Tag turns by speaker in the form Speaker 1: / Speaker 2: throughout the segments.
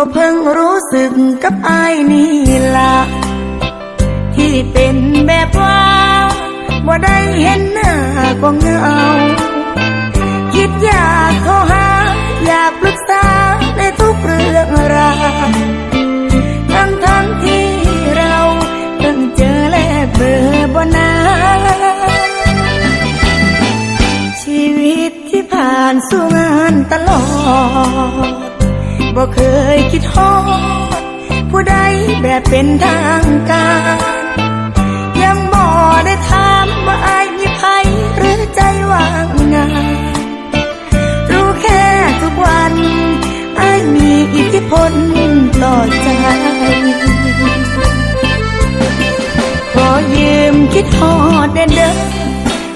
Speaker 1: ก็เพิ่งรู้สึกกับอายนี่ละที่เป็นแบบว่าบ่ได้เห็นหน้าก็เงา คิดอยากโทรหา อยากปรึกษาในทุกเรื่องราวทั้งทั้งที่เราเพิ่งเจอแลกเบอร์บนาชีวิตที่ผ่านสู่งานตลอด บ่เคยคิดฮอดผู้ใดแบบเป็นทางการ ยังบ่ได้ถามว่าอายมีใครหรือใจว่างงานรู้แค่ทุกวันอายมีอิทธิพลต่อใจขอยืมคิดทอดเด้อเด้อ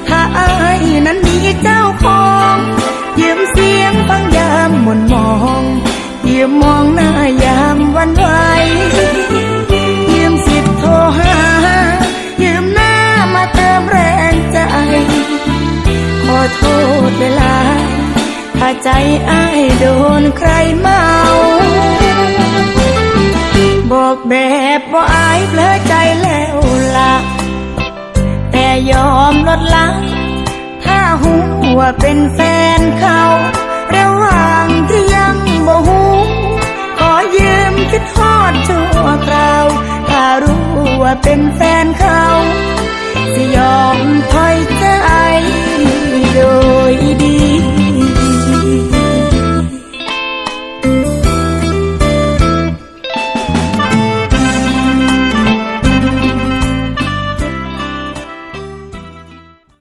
Speaker 1: ถ้าอายนั้นมีเจ้าของ โทษเวลา ถ้าใจอ้ายโดนใครเมา บอกแบบว่าอายเผลอใจแล้วล่ะแต่ยอมลดละถ้าหูว่าเป็นแฟนเขาระหว่างที่ยังบ่หูขอยืมคิดทอดชั่วคราว ถ้ารู้ว่าเป็นแฟนเขา